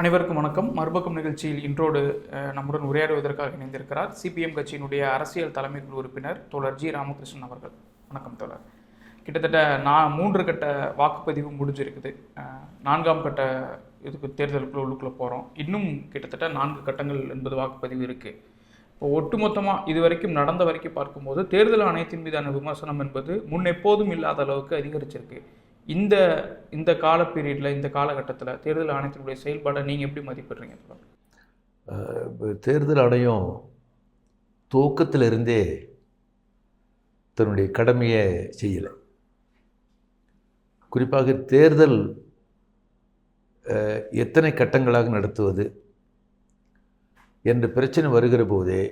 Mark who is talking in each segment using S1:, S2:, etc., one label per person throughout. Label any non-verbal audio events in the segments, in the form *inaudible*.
S1: அனைவருக்கும் வணக்கம். மறுபக்கம் நிகழ்ச்சியில் இன்றோடு நம்முடன் உரையாடுவதற்காக இணைந்திருக்கிறார் சிபிஎம் கட்சியினுடைய அரசியல் தலைமை குழு உறுப்பினர் தோழர் ஜி ராமகிருஷ்ணன் அவர்கள். வணக்கம் தோழர். கிட்டத்தட்ட நான் மூன்று கட்ட வாக்குப்பதிவு முடிஞ்சிருக்குது. நான்காம் கட்ட இதுக்கு தேர்தலுக்குள்ள உள்ளுக்குள்ளே போகிறோம் இன்னும் கிட்டத்தட்ட நான்கு கட்டங்கள் என்பது வாக்குப்பதிவு இருக்குது இப்போ ஒட்டுமொத்தமாக இது வரைக்கும் நடந்த வரைக்கும் பார்க்கும்போது தேர்தல் ஆணையத்தின் மீதான விமர்சனம் என்பது முன் எப்போதும் இல்லாத அளவுக்கு அதிகரிச்சிருக்கு. இந்த இந்த கால பீரியடில் இந்த காலகட்டத்தில் தேர்தல் ஆணையத்தினுடைய செயல்பாடை நீங்கள் எப்படி மதிப்பிடுறீங்க
S2: தேர்தல் ஆணையம் துவக்கத்திலிருந்தே தன்னுடைய கடமையை செய்யலை. குறிப்பாக தேர்தல் எத்தனை கட்டங்களாக நடத்துவது என்ற பிரச்சனை வருகிற போதே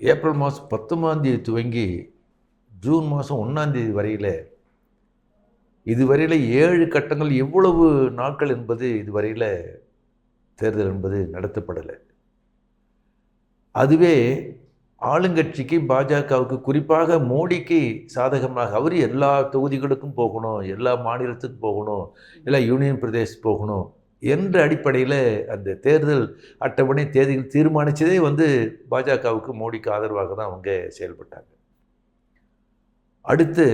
S2: ஏப்ரல் மாதம் பத்தொம்பதாம் தேதி துவங்கி ஜூன் மாதம் ஒன்றாந்தேதி வரையில் இதுவரையில் ஏழு கட்டங்கள் எவ்வளவு நாட்கள் என்பது இதுவரையில் தேர்தல் என்பது நடத்தப்படலை. அதுவே ஆளுங்கட்சிக்கு பாஜகவுக்கு குறிப்பாக மோடிக்கு சாதகமாக அவர் எல்லா தொகுதிகளுக்கும் போகணும் எல்லா மாநிலத்துக்கும் போகணும் எல்லா யூனியன் பிரதேஷ் போகணும் என்ற அடிப்படையில் அந்த தேர்தல் அட்டவணை தேதிகள் தீர்மானித்ததே வந்து பாஜகவுக்கு மோடிக்கு ஆதரவாக தான் அவங்க செயல்பட்டாங்க. அடுத்து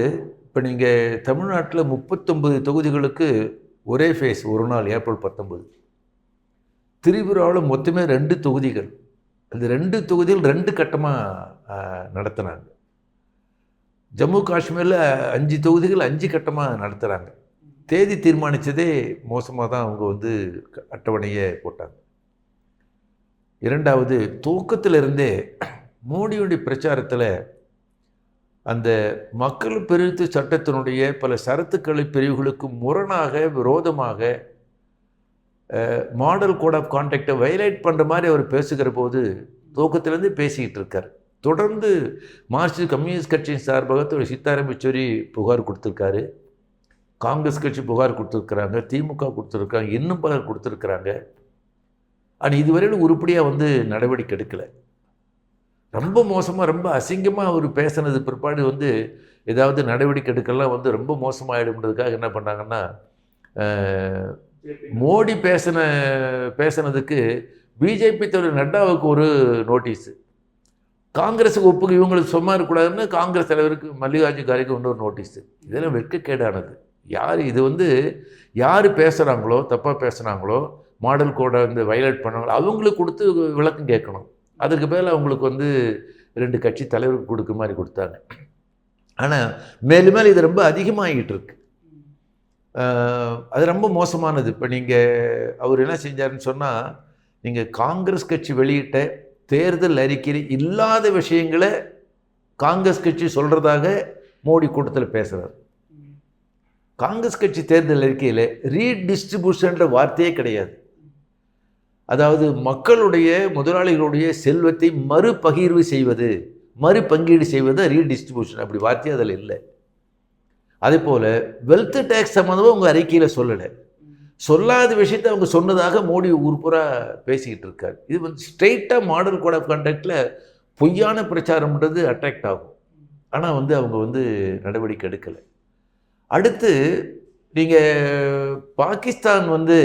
S2: இப்போ நீங்கள் தமிழ்நாட்டில் முப்பத்தொம்பது தொகுதிகளுக்கு ஒரே ஃபேஸ் ஒரு நாள் ஏப்ரல் பத்தொம்பது திரிபுராவில் மொத்தமே ரெண்டு தொகுதிகள். அந்த ரெண்டு தொகுதிகள் ரெண்டு கட்டமாக நடத்துனாங்க. ஜம்மு காஷ்மீரில் அஞ்சு தொகுதிகள் அஞ்சு கட்டமாக நடத்துகிறாங்க தேதி தீர்மானித்ததே மோசமாக தான் அவங்க வந்து க- அட்டவணையை போட்டாங்க. இரண்டாவது துவக்கத்திலிருந்தே மோடியுடைய பிரச்சாரத்தில் அந்த மக்கள் பிரிவு சட்டத்தினுடைய பல சரத்துக்களை பிரிவுகளுக்கு முரணாக விரோதமாக மாடல் கோட் ஆஃப் கான்டாக்டை வயலேட் பண்ணுற மாதிரி அவர் பேசுகிற போது துவக்கத்திலேருந்து பேசிக்கிட்டு இருக்கார். தொடர்ந்து மார்க்சிஸ்ட் கம்யூனிஸ்ட் கட்சியின் சார்பாக திரு சீதாராம் யெச்சூரி புகார் கொடுத்துருக்காரு. காங்கிரஸ் கட்சி புகார் கொடுத்துருக்குறாங்க திமுக கொடுத்துருக்காங்க இன்னும் பலர் கொடுத்துருக்குறாங்க. ஆனால் இதுவரையிலும் உருப்படியாக வந்து நடவடிக்கை எடுக்கலை. ரொம்ப மோசமாக ரொம்ப அசிங்கமாக அவர் பேசினது பிற்பாடு வந்து ஏதாவது நடவடிக்கை எடுக்கலாம் வந்து ரொம்ப மோசமாகிடும்ன்றதுக்காக என்ன பண்ணாங்கன்னா மோடி பேசின பேசினதுக்கு பிஜேபி தலைவர் நட்டாவுக்கு ஒரு நோட்டீஸு. காங்கிரஸுக்கு ஒப்புக்கு இவங்களுக்கு சும்மா இருக்கக்கூடாதுன்னு காங்கிரஸ் தலைவருக்கு மல்லிகார்ஜுன் ஒன்று ஒரு நோட்டீஸு. இதெல்லாம் வெட்கக்கேடானது. யார் இது வந்து யார் பேசுகிறாங்களோ தப்பாக பேசுகிறாங்களோ மாடல் கோடை வந்து வயலேட் பண்ணாங்களோ அவங்களுக்கு கொடுத்து விளக்கம் கேட்கணும். அதுக்கு மேலே அவங்களுக்கு வந்து ரெண்டு கட்சி தலைவருக்கு கொடுக்க மாதிரி கொடுத்தாங்க. ஆனால் மேலும் மேலும் இது ரொம்ப அதிகமாகிட்டு இருக்கு. அது ரொம்ப மோசமானது. இப்போ நீங்கள் அவர் என்ன செஞ்சாருன்னு சொன்னால் நீங்கள் காங்கிரஸ் கட்சி வெளியிட்ட தேர்தல் அறிக்கையில் இல்லாத விஷயங்களை காங்கிரஸ் கட்சி சொல்கிறதாக மோடி கூட்டத்தில் பேசுகிறார் காங்கிரஸ் கட்சி தேர்தல் அறிக்கையில் ரீடிஸ்ட்ரிபியூஷன்ற வார்த்தையே கிடையாது. அதாவது மக்களுடைய முதலாளிகளுடைய செல்வத்தை மறுபகிர்வு செய்வது மறுபங்கீடு செய்வது ரீடிஸ்ட்ரிபியூஷன் அப்படி வார்த்தை அதில் இல்லை. அதே போல் வெல்த் டேக்ஸ் சம்மந்தமாக உங்கள் அறிக்கையில் சொல்லலை. சொல்லாத விஷயத்தை அவங்க சொன்னதாக மோடி ஊர்புறா பேசிக்கிட்டு இருக்கார். இது வந்து ஸ்ட்ரெயிட்டாக மாடல் கோட் ஆஃப் கண்டக்டில் பொய்யான பிரச்சாரம்ன்றது அட்ராக்ட் ஆகும். ஆனால் வந்து அவங்க வந்து நடவடிக்கை எடுக்கலை. அடுத்து நீங்கள் பாகிஸ்தான் வந்து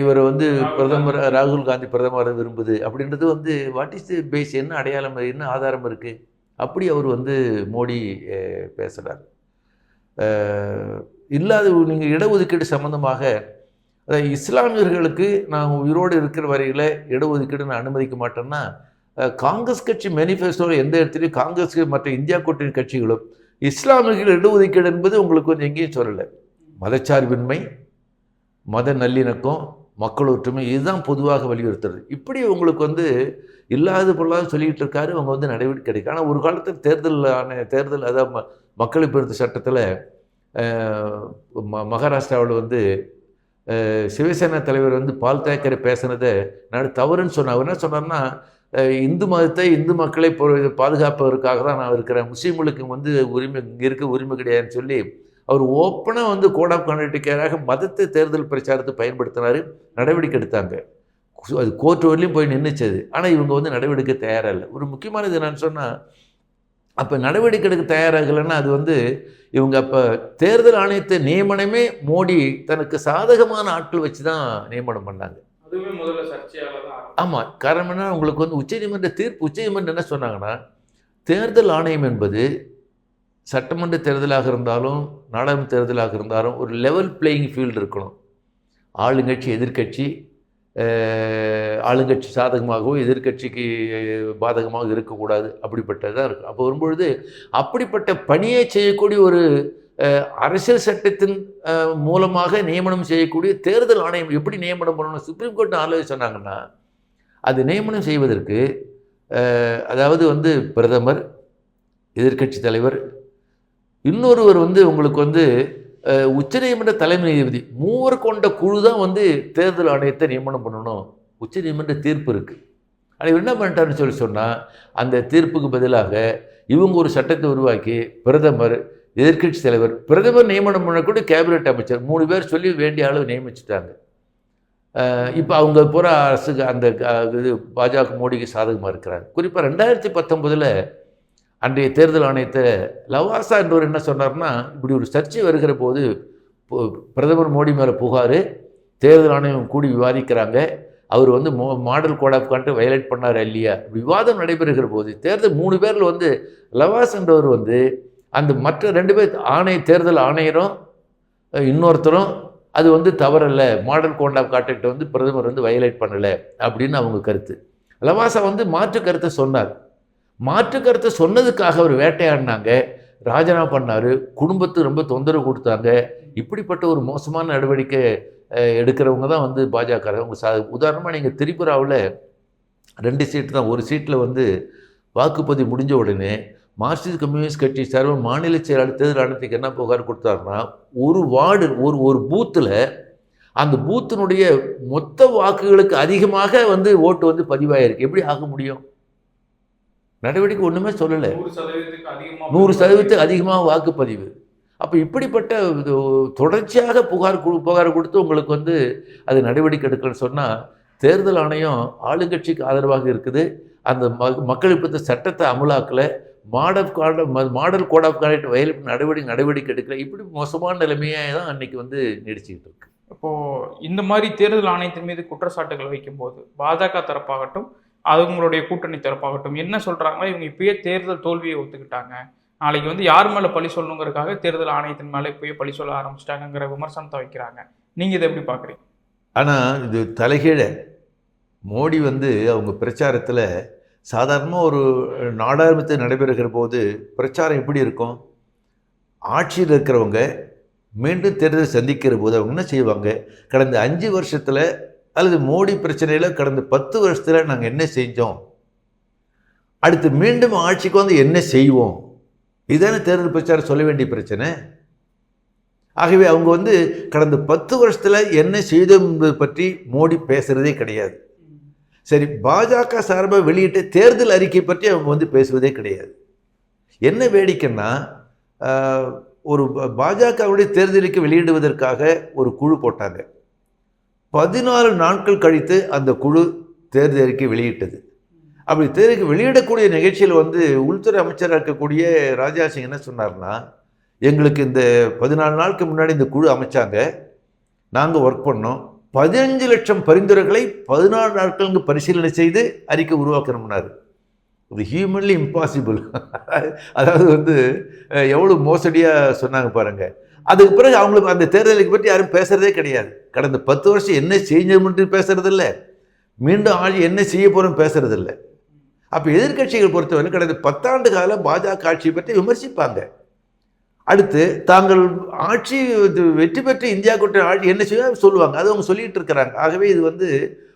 S2: இவர் வந்து பிரதமர் ராகுல் காந்தி பிரதமரை விரும்புது. அப்படின்றது வந்து வாட் இஸ் தி பேஸ் என்ன அடையாளம் என்ன ஆதாரம் இருக்குது அப்படி அவர் வந்து மோடி பேசுகிறார் இல்லாத நீங்கள் இடஒதுக்கீடு சம்மந்தமாக அதாவது இஸ்லாமியர்களுக்கு நான் உயிரோடு இருக்கிற வரையில் இடஒதுக்கீடு நான் அனுமதிக்க மாட்டேன்னா காங்கிரஸ் கட்சி மேனிஃபெஸ்டோவில் எந்த இடத்துலையும் காங்கிரஸ் மற்ற இந்தியா கூட்டணி கட்சிகளும் இஸ்லாமியர்கள் இடஒதுக்கீடு என்பது உங்களுக்கு வந்து எங்கேயும் சொல்லலை. மதச்சார்பின்மை மத நல்லிணக்கம் மக்கள் ஒற்றுமை இதுதான் பொதுவாக வலியுறுத்துறது. இப்படி உங்களுக்கு வந்து இல்லாத பொருளாக சொல்லிக்கிட்டு இருக்காரு அவங்க வந்து நடவடிக்கை எடுக்க. ஆனால் ஒரு காலத்தில் தேர்தலான தேர்தல் அதாவது ம மக்களை பொறுத்த சட்டத்தில் ம மகாராஷ்டிராவில் வந்து சிவசேனா தலைவர் வந்து பால் தாக்கரே பேசுனதை நான் தவறுன்னு சொன்னேன் அவர் என்ன சொன்னார்னா இந்து மதத்தை இந்து மக்களை பாதுகாப்பதற்காக தான் நான் இருக்கிறேன். முஸ்லீம்களுக்கு வந்து உரிமை இங்கே இருக்க உரிமை கிடையாதுன்னு சொல்லி அவர் ஓப்பனாக வந்து கோட் ஆஃப் கான்டக்டுக்காக மதத்தை தேர்தல் பிரச்சாரத்தை பயன்படுத்தினார் நடவடிக்கை எடுத்தாங்க. அது கோர்ட் வரலையும் போய் நின்றுச்சது ஆனால் இவங்க வந்து நடவடிக்கை தயாராக இல்லை ஒரு முக்கியமானது என்னன்னு சொன்னால் அப்போ நடவடிக்கை எடுக்க தயாராகலைன்னா அது வந்து இவங்க அப்போ தேர்தல் ஆணையத்தை நியமனமே மோடி தனக்கு சாதகமான ஆட்கள் வச்சு தான் நியமனம் பண்ணாங்க. ஆமாம் காரணம் என்ன உங்களுக்கு வந்து உச்சநீதிமன்ற தீர்ப்பு உச்சநீதிமன்றம் என்ன சொன்னாங்கன்னா தேர்தல் ஆணையம் என்பது சட்டமன்ற தேர்தலாக இருந்தாலும் நாடாளுமன்ற தேர்தலாக இருந்தாலும் ஒரு லெவல் பிளேயிங் ஃபீல்டு இருக்கணும். ஆளுங்கட்சி எதிர்க்கட்சி ஆளுங்கட்சி சாதகமாகவோ எதிர்க்கட்சிக்கு பாதகமாக இருக்கக்கூடாது. அப்படிப்பட்டதாக இருக்கும் அப்போ வரும்பொழுது அப்படிப்பட்ட பணியை செய்யக்கூடிய ஒரு அரசியல் சட்டத்தின் மூலமாக நியமனம் செய்யக்கூடிய தேர்தல் ஆணையம் எப்படி நியமனம் பண்ணணும்? சுப்ரீம் கோர்ட் ஆலோசனை சொன்னாங்கன்னா அது நியமனம் செய்வதற்கு அதாவது வந்து பிரதமர் எதிர்க்கட்சி தலைவர் இன்னொருவர் வந்து உங்களுக்கு வந்து உச்சநீதிமன்ற தலைமை நீதிபதி மூவர் கொண்ட குழு தான் வந்து தேர்தல் ஆணையத்தை நியமனம் பண்ணணும். உச்சநீதிமன்ற தீர்ப்பு இருக்குது ஆனால் இவர் என்ன பண்ணிட்டாருன்னு சொல்லி சொன்னால் அந்த தீர்ப்புக்கு பதிலாக இவங்க ஒரு சட்டத்தை உருவாக்கி பிரதமர் எதிர்க்கட்சி தலைவர் பிரதமர் நியமனம் பண்ணக்கூடிய கேபினெட் அமைச்சர் மூணு பேர் சொல்லி வேண்டிய அளவு நியமிச்சிட்டாங்க. இப்போ அவங்க பூரா அரசுக்கு அந்த இது பாஜக மோடிக்கு சாதகமாக இருக்கிறாங்க. குறிப்பாக ரெண்டாயிரத்தி பத்தொன்பதில் அன்றைய தேர்தல் ஆணையத்தை லவாசா என்றவர் என்ன சொன்னார்னா இப்படி ஒரு சர்ச்சை வருகிற போது பிரதமர் மோடி மேலே புகார் தேர்தல் ஆணையம் கூடி விவாதிக்கிறாங்க அவர் வந்து மோ model code of conduct violate பண்ணார் இல்லையா? விவாதம் நடைபெறுகிற போது தேர்தல் மூணு பேரில் வந்து லவாஸ் என்றவர் வந்து அந்த மற்ற ரெண்டு பேர் ஆணைய தேர்தல் ஆணையரும் இன்னொருத்தரும் அது வந்து தவறலை மாடல் கோட் ஆஃப் கான்டாக்ட் வந்து பிரதமர் வந்து வயலேட் பண்ணலை அப்படின்னு அவங்க கருத்து. லவாசா வந்து மாற்று கருத்தை சொன்னார். மாற்று கருத்தை சொன்னதுக்காக அவர் வேட்டையாடினாங்க. ராஜினாமா பண்ணார் குடும்பத்துக்கு ரொம்ப தொந்தரவு கொடுத்தாங்க. இப்படிப்பட்ட ஒரு மோசமான நடவடிக்கை எடுக்கிறவங்க தான் வந்து பாஜக அவங்க சா உதாரணமாக நீங்கள் திரிபுராவில் ரெண்டு சீட்டு தான். ஒரு சீட்டில் வந்து வாக்குப்பதிவு முடிஞ்ச உடனே மார்க்சிஸ்ட் கம்யூனிஸ்ட் கட்சி சார்பில் மாநில செயலாளர் தேர்தல் ஆணையத்துக்கு என்ன புகார் கொடுத்தாருன்னா ஒரு வார்டு ஒரு ஒரு பூத்தில் அந்த பூத்தினுடைய மொத்த வாக்குகளுக்கு அதிகமாக வந்து ஓட்டு வந்து பதிவாயிருக்கு. எப்படி ஆக முடியும்? நடவடிக்கை ஒன்றுமே சொல்லலை.
S1: நூறு சதவீதத்துக்கு அதிகமாக
S2: வாக்குப்பதிவு. அப்போ இப்படிப்பட்ட தொடர்ச்சியாக புகார் புகார் கொடுத்து உங்களுக்கு வந்து அது நடவடிக்கை எடுக்கணும்னு சொன்னால் தேர்தல் ஆணையம் ஆளுங்கட்சிக்கு ஆதரவாக இருக்குது. அந்த மக்கள் இப்போ சட்டத்தை அமலாக்கலை. Model card model code of conduct வயல் நடவடிக்கை நடவடிக்கை எடுக்கல. இப்படி மோசமான நிலைமையே தான் அன்னைக்கு வந்து நீடிச்சுக்கிட்டு இருக்கு.
S1: இப்போ இந்த மாதிரி தேர்தல் ஆணையத்தின் மீது குற்றச்சாட்டுகள் வைக்கும்போது பாஜக தரப்பாகட்டும் அவங்களுடைய கூட்டணி தரப்பாகட்டும் என்ன சொல்கிறாங்கன்னா இவங்க இப்பயே தேர்தல் தோல்வியை ஒத்துக்கிட்டாங்க. நாளைக்கு வந்து யார் மேலே பழி சொல்லணுங்கிறதுக்காக தேர்தல் ஆணையத்தின் மேலே இப்பயே பழி சொல்ல ஆரம்பிச்சிட்டாங்கிற விமர்சனத்தை வைக்கிறாங்க. நீங்கள் இதை எப்படி பார்க்குறீங்க?
S2: ஆனால் இது தலைகீழ. மோடி வந்து அவங்க பிரச்சாரத்தில் சாதாரணமாக ஒரு நாடாளுமத்தை நடைபெறுகிற போது பிரச்சாரம் எப்படி இருக்கும்? ஆட்சியில் இருக்கிறவங்க மீண்டும் தேர்தல் சந்திக்கிற போது அவங்க என்ன செய்வாங்க? கடந்த அஞ்சு வருஷத்தில் அல்லது மோடி பிரச்சனையில் கடந்த பத்து வருஷத்தில் நாங்கள் என்ன செஞ்சோம்? அடுத்து மீண்டும் ஆட்சிக்கு வந்து என்ன செய்வோம்? இதுதானே தேர்தல் பிரச்சாரம் சொல்ல வேண்டிய பிரச்சனை. ஆகவே அவங்க வந்து கடந்த பத்து வருஷத்தில் என்ன செய்தோம் என்பது பற்றி மோடி பேசுகிறதே கிடையாது. சரி பாஜக சார்பாக வெளியிட்ட தேர்தல் அறிக்கை பற்றி அவங்க வந்து பேசுவதே கிடையாது. என்ன வேடிக்கைன்னா ஒரு பாஜகவுடைய தேர்தலுக்கு வெளியிடுவதற்காக ஒரு குழு போட்டாங்க. பதினாறு நாட்கள் கழித்து அந்த குழு தேர்தல் அறிக்கை வெளியிட்டது. அப்படி தேர்தலுக்கு வெளியிடக்கூடிய நிகழ்ச்சியில் வந்து உள்துறை அமைச்சராக இருக்கக்கூடிய ராஜா சிங் என்ன சொன்னார்னா எங்களுக்கு இந்த பதினாலு நாளுக்கு முன்னாடி இந்த குழு அமைச்சாங்க நாங்கள் ஒர்க் பண்ணோம். பதினஞ்சு லட்சம் பரிந்துரைகளை பதினாறு நாட்களுக்கு பரிசீலனை செய்து அறிக்கை உருவாக்கணும்னாரு. இது ஹியூமன்லி இம்பாசிபிள் *laughs* அதாவது வந்து எவ்வளோ மோசடியாக சொன்னாங்க பாருங்கள் அதுக்கு பிறகு அவங்களுக்கு அந்த தேர்தலுக்கு பற்றி யாரும் பேசுகிறதே கிடையாது. கடந்த பத்து வருஷம் என்ன செஞ்சோம்னு பேசுறதில்ல. மீண்டும் ஆட்சி என்ன செய்ய போகிறோம் பேசுறதில்ல. அப்போ எதிர்கட்சிகள் பொறுத்தவரை கடந்த பத்தாண்டு கால பாஜக ஆட்சியை பற்றி விமர்சிப்பாங்க. அடுத்து தாங்கள் ஆட்சி இது வெற்றி பெற்று இந்தியா கூட்ட ஆட்சி என்ன செய்யும் சொல்லுவாங்க. அது அவங்க சொல்லிகிட்டு இருக்கிறாங்க. ஆகவே இது வந்து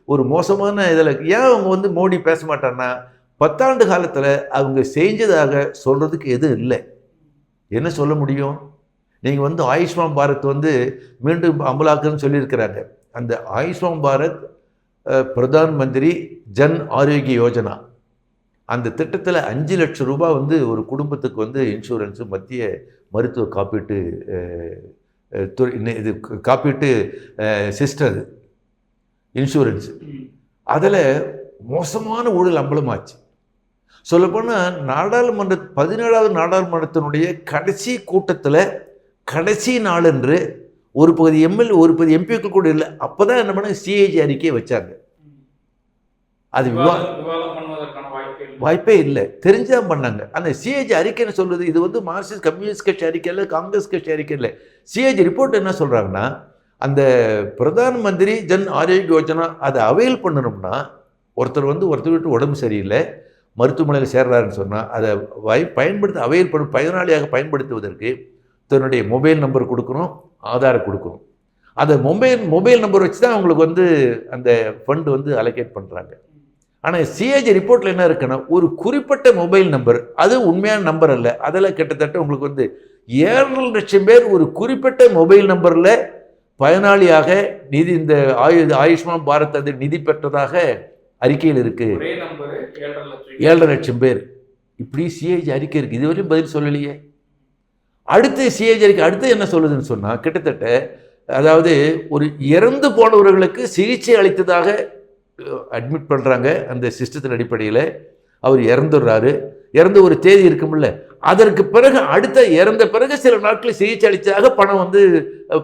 S2: ஒரு மோசமான இதில். ஏன் அவங்க வந்து மோடி பேச மாட்டாங்கன்னா பத்தாண்டு காலத்தில் அவங்க செஞ்சதாக சொல்கிறதுக்கு எதுவும் இல்லை. என்ன சொல்ல முடியும்? நீங்கள் வந்து ஆயுஷ்மான் பாரத் வந்து மீண்டும் அமலாக்குன்னு சொல்லியிருக்கிறாங்க. அந்த ஆயுஷ்மான் பாரத் பிரதான் மந்திரி ஜன் ஆரோக்கிய யோஜனா. அந்த திட்டத்தில் அஞ்சு லட்சம் ரூபாய் வந்து ஒரு குடும்பத்துக்கு வந்து இன்சூரன்ஸு மத்திய மருத்துவ காப்பீட்டு துறை இது காப்பீட்டு சிஸ்டம் அது. இன்சூரன்ஸ் அதில் மோசமான ஊழல் அம்பலமாச்சு. சொல்லப்போனால் நாடாளுமன்ற பதினேழாவது நாடாளுமன்றத்தினுடைய கடைசி கூட்டத்தில் கடைசி நாளன்று ஒரு பகுதி எம்எல்ஏ ஒரு பகுதி எம்பிக்கள் கூட இல்லை. அப்போ தான் என்ன பண்ண சிஏஜி அறிக்கையை வச்சாங்க. அது
S1: வாய்ப்பே இல்லை.
S2: தெரிஞ்சுதான் பண்ணாங்க. அந்த சிஏஜி அறிக்கைன்னு சொல்றது இது வந்து மார்க்சிஸ்ட் கம்யூனிஸ்ட் கட்சி அறிக்கை இல்லை காங்கிரஸ் கட்சி அறிக்கை இல்லை. சிஏஜி ரிப்போர்ட் என்ன சொல்றாங்கன்னா அந்த பிரதான் மந்திரி ஜன் ஆரோக்கிய யோஜனா அதை அவைல் பண்ணணும்னா ஒருத்தர் வந்து ஒருத்தர் விட்டு உடம்பு சரியில்லை மருத்துவமனையில் சேர்றாருன்னு சொன்னால் அதை பயன்படுத்த அவைல் பண்ணும் பயனாளியாக பயன்படுத்துவதற்கு தன்னுடைய மொபைல் நம்பர் கொடுக்கணும் ஆதார் கொடுக்கணும். அந்த மொபைல் மொபைல் நம்பர் வச்சு தான் அவங்களுக்கு வந்து அந்த ஃபண்ட் வந்து அலோகேட் பண்ணுறாங்க ஆனால் சிஏஜி ரிப்போர்ட்டில் என்ன இருக்குன்னா ஒரு குறிப்பிட்ட மொபைல் நம்பர் அது உண்மையான நம்பர் அல்ல. அதில் கிட்டத்தட்ட உங்களுக்கு வந்து ஏழரை லட்சம் பேர் ஒரு குறிப்பிட்ட மொபைல் நம்பரில் பயனாளியாக நிதி இந்த ஆயு ஆயுஷ்மான் பாரத் அது நிதி பெற்றதாக அறிக்கையில் இருக்கு.
S1: ஒரே நம்பரு ஏழரை லட்சம்
S2: பேர். இப்படி சிஏஜி அறிக்கை இருக்கு. இதுவரையும் பதில் சொல்லலையே. அடுத்து சிஏஜி அடுத்து என்ன சொல்லுதுன்னு சொன்னால் கிட்டத்தட்ட அதாவது ஒரு இறந்து போனவர்களுக்கு சிகிச்சை அளித்ததாக அட்மிட் பண்ணுறாங்க அந்த சிஸ்டத்தின் அடிப்படையில். அவர் இறந்துடுறாரு. இறந்த ஒரு தேதி இருக்கும்ல அதற்கு பிறகு அடுத்த இறந்த பிறகு சில நாட்களில் சிகிச்சை அளித்ததாக பணம் வந்து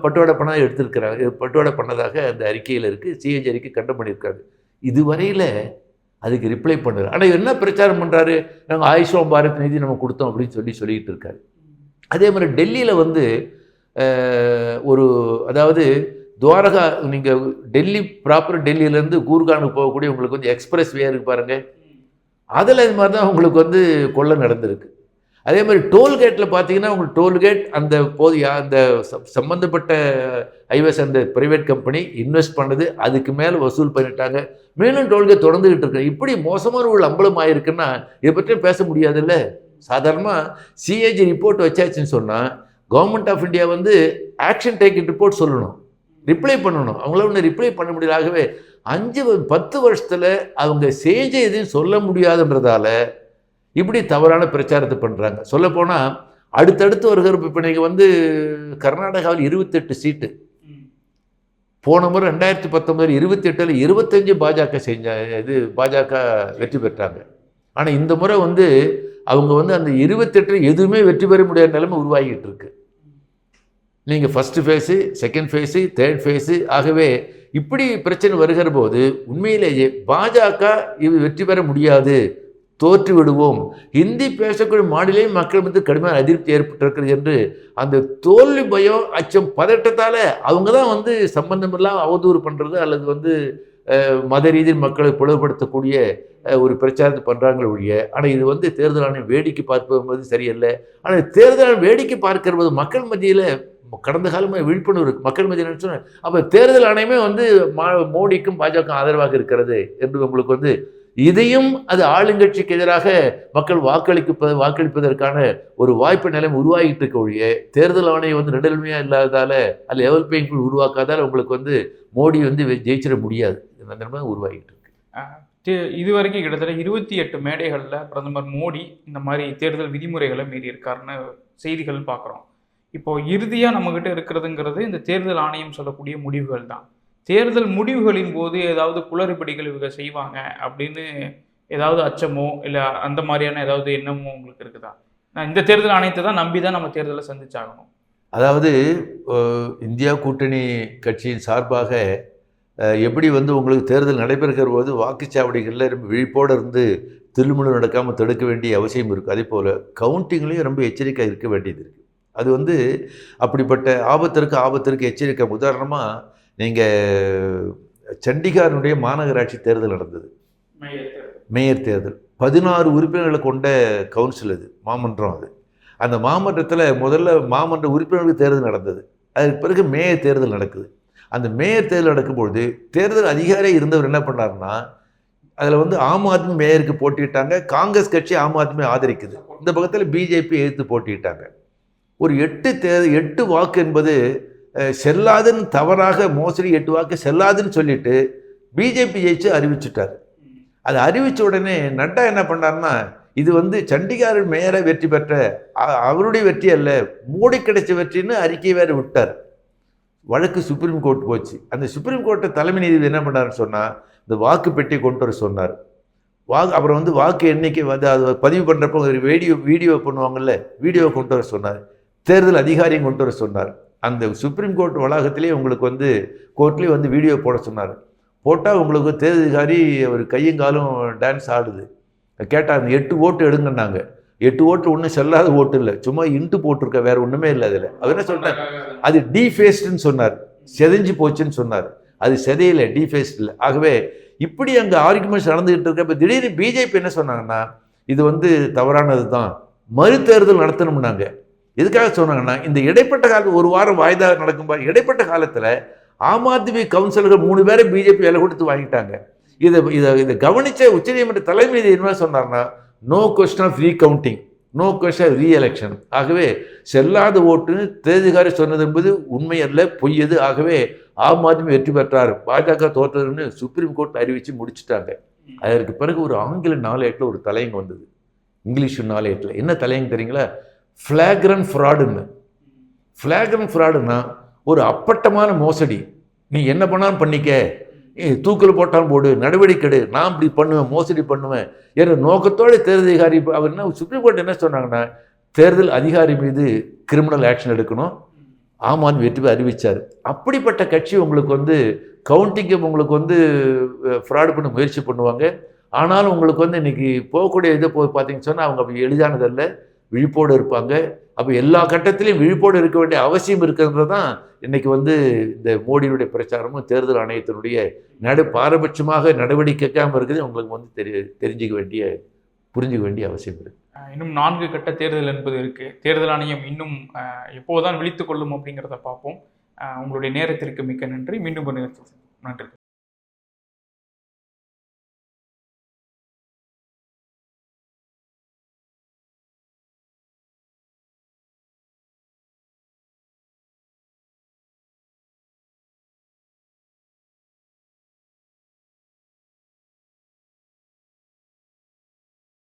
S2: பட்டுவாடை பணம் எடுத்திருக்கிறாங்க பட்டுவாடை பண்ணதாக அந்த அறிக்கையில் இருக்குது சிஏஜி அறிக்கை கண்டம் பண்ணியிருக்காங்க. இதுவரையில் அதுக்கு ரிப்ளை பண்ணுறாரு ஆனால் என்ன பிரச்சாரம் பண்ணுறாரு நாங்கள் ஆயுஷ்மான் பாரத் நிதி நம்ம கொடுத்தோம் அப்படின்னு சொல்லி சொல்லிகிட்டு இருக்காரு. அதே மாதிரி டெல்லியில் வந்து ஒரு அதாவது துவாரகா நீங்கள் டெல்லி ப்ராப்பர் டெல்லியிலேருந்து கூர்கானுக்கு போகக்கூடிய உங்களுக்கு வந்து எக்ஸ்பிரஸ் வே இருக்கு பாருங்கள் அதில் இது மாதிரி தான் உங்களுக்கு வந்து கொள்ளை நடந்திருக்கு. அதே மாதிரி டோல்கேட்டில் பார்த்தீங்கன்னா உங்களுக்கு டோல்கேட் அந்த போது அந்த சம்மந்தப்பட்ட ஐவேஸ் அந்த பிரைவேட் கம்பெனி இன்வெஸ்ட் பண்ணது அதுக்கு மேலே வசூல் பண்ணிட்டாங்க. மேலும் டோல்கேட் தொடர்ந்துக்கிட்டு இருக்கு. இப்படி மோசமான ஒரு அம்பலம் ஆயிருக்குன்னா இதை பற்றியும் பேச முடியாதுல்ல? சாதாரணமாக சிஏஜி ரிப்போர்ட் வச்சாச்சுன்னு சொன்னால் கவர்மெண்ட் ஆஃப் இந்தியா வந்து ஆக்ஷன் டேக்கிங் ரிப்போர்ட் சொல்லணும். ரிப்ளை பண்ணணும். அவங்கள ஒன்று ரிப்ளை பண்ண முடியலாகவே அஞ்சு பத்து வருஷத்தில் அவங்க செஞ்ச எதையும் சொல்ல முடியாதுன்றதால இப்படி தவறான பிரச்சாரத்தை பண்ணுறாங்க சொல்லப்போனால் அடுத்தடுத்து வருகிற இப்போ நீங்கள் வந்து கர்நாடகாவில் இருபத்தெட்டு சீட்டு போன முறை ரெண்டாயிரத்தி பத்தொம்பதில் இருபத்தெட்டில் இருபத்தஞ்சு பாஜக செஞ்ச இது பாஜக வெற்றி பெற்றாங்க. ஆனால் இந்த முறை வந்து அவங்க வந்து அந்த இருபத்தெட்டில் எதுவுமே வெற்றி பெற முடியாத நிலைமை உருவாகிட்டு இருக்கு. நீங்கள் first phase second phase third phase ஆகவே இப்படி பிரச்சனை வருகிற போது உண்மையிலேயே பாஜக இது வெற்றி பெற முடியாது. தோற்று விடுவோம். ஹிந்தி பேசக்கூடிய மாநிலம் மக்கள் வந்து கடுமையான அதிருப்தி ஏற்பட்டிருக்கிறது என்று அந்த தோல்வி பயம் அச்சம் பதட்டத்தால் அவங்க தான் வந்து சம்பந்தமெல்லாம் அவதூறு பண்ணுறது அல்லது வந்து மத ரீதியில் மக்களை பிளவுபடுத்தக்கூடிய ஒரு பிரச்சாரத்தை பண்ணுறாங்களே ஒழிய ஆனால் இது வந்து தேர்தல் ஆணையம் வேடிக்கை பார்ப்பது சரியல்ல. ஆனால் தேர்தல் ஆணையம் வேடிக்கை பார்க்கிறது மக்கள் மத்தியில் கடந்த காலமாக விழிப்புணர்வு மக்கள் மத்தியில் என்ன அப்போ தேர்தல் ஆணையமே வந்து மா- மோடிக்கும் பாஜக ஆதரவாக இருக்கிறது என்று உங்களுக்கு வந்து இதையும் அது ஆளுங்கட்சிக்கு எதிராக மக்கள் வாக்களிப்ப வாக்களிப்பதற்கான ஒரு வாய்ப்பு நிலைமை உருவாகிட்டு இருக்க ஒழிய தேர்தல் ஆணையம் வந்து நடுநிலைமையாக இல்லாததால் அது லெவல் பிளேயிங் உருவாக்காதால் உங்களுக்கு வந்து மோடி வந்து ஜெயிச்சிட முடியாது. இந்த நிலைமை உருவாகிட்டு இருக்கு
S1: தே- இது வரைக்கும் கிட்டத்தட்ட இருபத்தி எட்டு மேடைகளில் பிரதமர் மோடி இந்த மாதிரி தேர்தல் விதிமுறைகளை மீறி இருக்காருன்னு செய்திகள் பார்க்குறோம். இப்போ இறுதியாக நம்மக்கிட்ட இருக்கிறதுங்கிறது இந்த தேர்தல் ஆணையம் சொல்லக்கூடிய முடிவுகள் தான். தேர்தல் முடிவுகளின் போது ஏதாவது குளறுபடிகள் இவங்க செய்வாங்க அப்படின்னு ஏதாவது அச்சமோ இல்லை அந்த மாதிரியான ஏதாவது எண்ணமோ உங்களுக்கு இருக்குதா? நான் இந்த தேர்தல் ஆணையத்தை தான் நம்பி தான் நம்ம தேர்தலை சந்திச்சாகணும்.
S2: அதாவது இந்தியா கூட்டணி கட்சியின் சார்பாக எப்படி வந்து உங்களுக்கு தேர்தல் நடைபெறுகிற போது வாக்குச்சாவடிகளில் ரொம்ப விழிப்போடு இருந்து திருமணம் நடக்காமல் தடுக்க வேண்டிய அவசியம் இருக்குது அதே போல் கவுண்டிங்லேயும் ரொம்ப எச்சரிக்கையாக இருக்க வேண்டியது இருக்குது அது வந்து அப்படிப்பட்ட ஆபத்திற்கு ஆபத்திற்கு எச்சரிக்கை. உதாரணமாக நீங்கள் சண்டிகாரனுடைய மாநகராட்சி தேர்தல் நடந்தது. மேயர் தேர்தல். பதினாறு உறுப்பினர்களை கொண்ட கவுன்சில் அது மாமன்றம் அது. அந்த மாமன்றத்தில் முதல்ல மாமன்ற உறுப்பினர்களுக்கு தேர்தல் நடந்தது. அதுக்கு பிறகு மேயர் தேர்தல் நடக்குது. அந்த மேயர் தேர்தல் நடக்கும்பொழுது தேர்தல் அதிகாரி இருந்தவர் என்ன பண்ணாருன்னா அதில் வந்து ஆம் ஆத்மி மேயருக்கு போட்டியிட்டாங்க காங்கிரஸ் கட்சி ஆம் ஆத்மி ஆதரிக்குது. இந்த பக்கத்தில் பிஜேபி எதிர்த்து போட்டிட்டாங்க ஒரு எட்டு தேர் எட்டு வாக்கு என்பது செல்லாதுன்னு தவறாக மோசடி எட்டு வாக்கு செல்லாதுன்னு சொல்லிட்டு பிஜேபி ஜெயிச்சு அறிவிச்சிட்டார். அதை அறிவித்த உடனே நட்டா என்ன பண்ணாருன்னா இது வந்து சண்டிகார் மேயரை வெற்றி பெற்ற அவருடைய வெற்றி அல்ல மோடி கிடைச்ச வெற்றின்னு அறிக்கை வேறு விட்டார். வழக்கு சுப்ரீம் கோர்ட் போச்சு. அந்த சுப்ரீம் கோர்ட்டை தலைமை நீதிபதி என்ன பண்ணாருன்னு சொன்னால் இந்த வாக்கு பெட்டி கொண்டு வர சொன்னார். வாக்கு அப்புறம் வந்து வாக்கு எண்ணிக்கை வந்து அது பதிவு பண்ணுறப்போ ஒரு வீடியோ வீடியோ பண்ணுவாங்கள்ல வீடியோ கொண்டு வர சொன்னார். தேர்தல் அதிகாரியும் கொண்டு வர சொன்னார். அந்த சுப்ரீம் கோர்ட் வளாகத்திலே உங்களுக்கு வந்து கோர்ட்லேயே வந்து வீடியோ போட சொன்னார். போட்டால் உங்களுக்கு தேர்தல் அதிகாரி அவர் கையும் காலும் டான்ஸ் ஆடுது. கேட்டால் அந்த எட்டு ஓட்டு எடுங்கன்னாங்க. எட்டு ஓட்டு ஒன்றும் செல்லாத ஓட்டு இல்லை. சும்மா இன்ட்டு போட்டிருக்க வேற ஒன்றுமே இல்லை அதில். அவர் என்ன சொல்லிட்டார் அது டீஃபேஸ்டுன்னு சொன்னார். செதைஞ்சு போச்சுன்னு சொன்னார். அது செதையில டீஃபேஸ்ட் இல்லை ஆகவே இப்படி அங்கே ஆர்குமெண்ட்ஸ் நடந்துகிட்டு இருக்க இப்போ திடீர்னு பிஜேபி என்ன சொன்னாங்கன்னா இது வந்து தவறானது தான். மறுதேர்தல் நடத்தணும்னாங்க எதுக்காக சொன்னாங்கன்னா இந்த இடைப்பட்ட காலத்து ஒரு வாரம் வாய்தா நடக்கும்போது இடைப்பட்ட காலத்தில் ஆம் ஆத்மி கவுன்சிலர்கள் மூணு பேரை பிஜேபி விலை கொடுத்து வாங்கிட்டாங்க. இதை இதை இதை கவனித்த உச்சநீதிமன்ற தலைமை என்ன சொன்னார்னா no question of recounting no question of reelection ஆகவே செல்லாத ஓட்டுன்னு தேர்தல்காரி சொன்னது என்பது உண்மை அல்ல பொய்யது. ஆகவே ஆம் ஆத்மி வெற்றி பெற்றார். பாஜக தோற்றதுன்னு சுப்ரீம் கோர்ட் அறிவித்து முடிச்சிட்டாங்க. அதற்கு பிறகு ஒரு ஆங்கில நாளேட்டில் ஒரு தலையங்க வந்தது. இங்கிலீஷ் நாளேட்டில். என்ன தலையங்க தெரியுங்களா? ஃப்ளாக்ரன் ஃப்ராடுன்னு ஃப்ளாக்ரன் ஃப்ராடுன்னா ஒரு அப்பட்டமான மோசடி. நீ என்ன பண்ணாலும் பண்ணிக்க. தூக்கில் போட்டாலும் போடு நடவடிக்கை எடு நான் இப்படி பண்ணுவேன் மோசடி பண்ணுவேன் என்ற நோக்கத்தோடு தேர்தல் அதிகாரி அவர் என்ன சுப்ரீம் கோர்ட் என்ன சொன்னாங்கன்னா தேர்தல் அதிகாரி மீது கிரிமினல் ஆக்ஷன் எடுக்கணும். ஆம் ஆத்மி வெற்றி அறிவித்தார் அறிவிச்சார். அப்படிப்பட்ட கட்சி உங்களுக்கு வந்து கவுண்டிங்கு உங்களுக்கு வந்து ஃப்ராடு பண்ண முயற்சி பண்ணுவாங்க. ஆனாலும் உங்களுக்கு வந்து இன்னைக்கு போகக்கூடிய இதை போய் பார்த்தீங்கன்னு சொன்னால் அவங்க அப்படி எளிதானதல்ல. விழிப்போடு இருப்பாங்க. அப்போ எல்லா கட்டத்திலையும் விழிப்போடு இருக்க வேண்டிய அவசியம் இருக்கிறது தான் இன்றைக்கி வந்து இந்த மோடியினுடைய பிரச்சாரமும் தேர்தல் ஆணையத்தினுடைய நடு பாரபட்சமாக நடவடிக்கைக்காமல் இருக்குது உங்களுக்கு வந்து தெரி தெரிஞ்சுக்க வேண்டிய புரிஞ்சிக்க வேண்டிய அவசியம் இருக்குது
S1: இன்னும் நான்கு கட்ட தேர்தல் என்பது இருக்குது தேர்தல் ஆணையம் இன்னும் எப்போதான் எப்போதுதான் கொள்ளும் அப்படிங்கிறத பார்ப்போம். உங்களுடைய நேரத்திற்கு மிக்க நன்றி. மீண்டும் ஒரு நன்றி.